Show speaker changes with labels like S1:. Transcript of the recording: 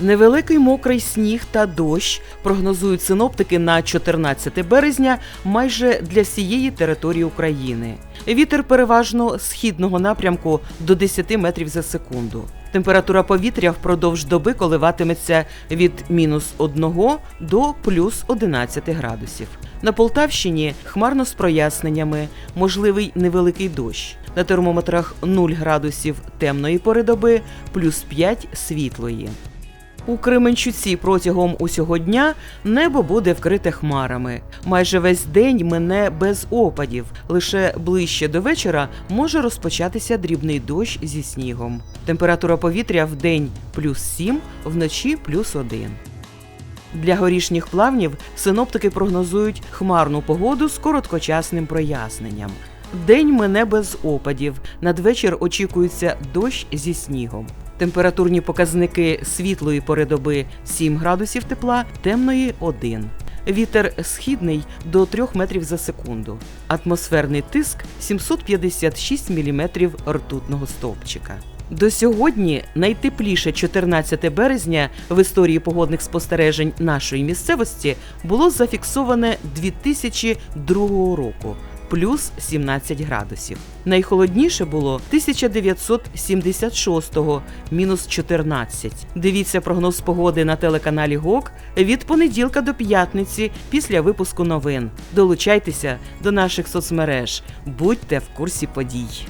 S1: Невеликий мокрий сніг та дощ прогнозують синоптики на 14 березня майже для всієї території України. Вітер переважно східного напрямку до 10 метрів за секунду. Температура повітря впродовж доби коливатиметься від мінус 1 до плюс 11 градусів. На Полтавщині хмарно з проясненнями, можливий невеликий дощ. На термометрах 0 градусів темної пори доби, плюс 5 світлої. У Кременчуці протягом усього дня небо буде вкрите хмарами. Майже весь день мине без опадів. Лише ближче до вечора може розпочатися дрібний дощ зі снігом. Температура повітря в день плюс 7, вночі плюс 1. Для горішніх плавнів синоптики прогнозують хмарну погоду з короткочасним проясненням. День мине без опадів. Надвечір очікується дощ зі снігом. Температурні показники світлої пори доби 7 градусів тепла, темної 1. Вітер східний до 3 метрів за секунду. Атмосферний тиск 756 міліметрів ртутного стовпчика. До сьогодні найтепліше 14 березня в історії погодних спостережень нашої місцевості було зафіксоване 2002 року. Плюс 17 градусів. Найхолодніше було 1976-го, мінус 14. Дивіться прогноз погоди на телеканалі ГОК від понеділка до п'ятниці після випуску новин. Долучайтеся до наших соцмереж, будьте в курсі подій.